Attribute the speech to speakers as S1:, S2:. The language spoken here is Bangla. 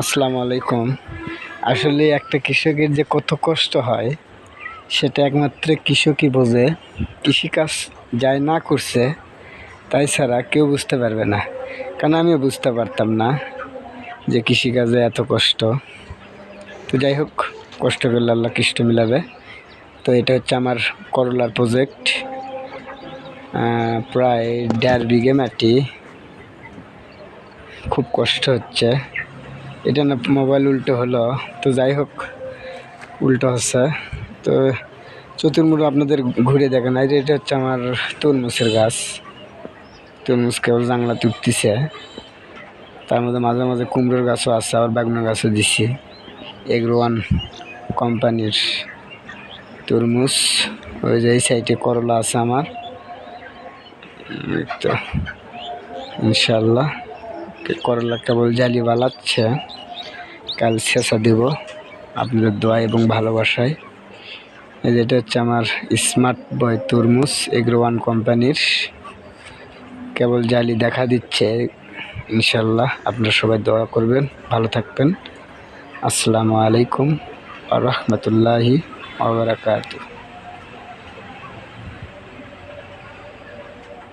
S1: আসসালামু আলাইকুম। আসলে একটা কৃষকের যে কত কষ্ট হয়, সেটা একমাত্র কৃষকই বোঝে। কৃষিকাজ যাই না করছে, তাই ছাড়া কেউ বুঝতে পারবে না। কারণ আমিও বুঝতে পারতাম না যে কৃষিকাজে এত কষ্ট। তো যাই হোক, কষ্ট করলে আল্লাহ কৃষ্ট মিলাবে। তো এটা হচ্ছে আমার করলার প্রজেক্ট প্রায় দেড় বিঘে মাটি। খুব কষ্ট হচ্ছে। এটা না মোবাইল উল্টো হলো। তো যাই হোক, উল্টো হচ্ছে। তো চতুর্মুড়ো আপনাদের ঘুরে দেখেন। আর এটা হচ্ছে আমার তরমুজের গাছ। তরমুজ কেবল জাংলা তুলতেছে। তার মধ্যে মাঝে মাঝে কুমড়োর গাছও আছে, আবার বেগুনের গাছও দিছি। এগ্রো ওয়ান কোম্পানির তরমুজ। ওই যে এই সাইডে করলা আছে আমার। তো ইনশাল্লাহ করলা কেবল জালি বালাচ্ছে। কাল শেষা দিব আপনাদের দোয়া এবং ভালোবাসায়। যেটা হচ্ছে আমার স্মার্ট বয় তরমুজ এগ্রো ওয়ান কোম্পানির। কেবল জালি দেখা দিচ্ছে ইনশাল্লাহ আপনারা সবাই দোয়া করবেন, ভালো থাকবেন। আসসালামু আলাইকুম আ রহমতুল্লাহি আবরাকাতু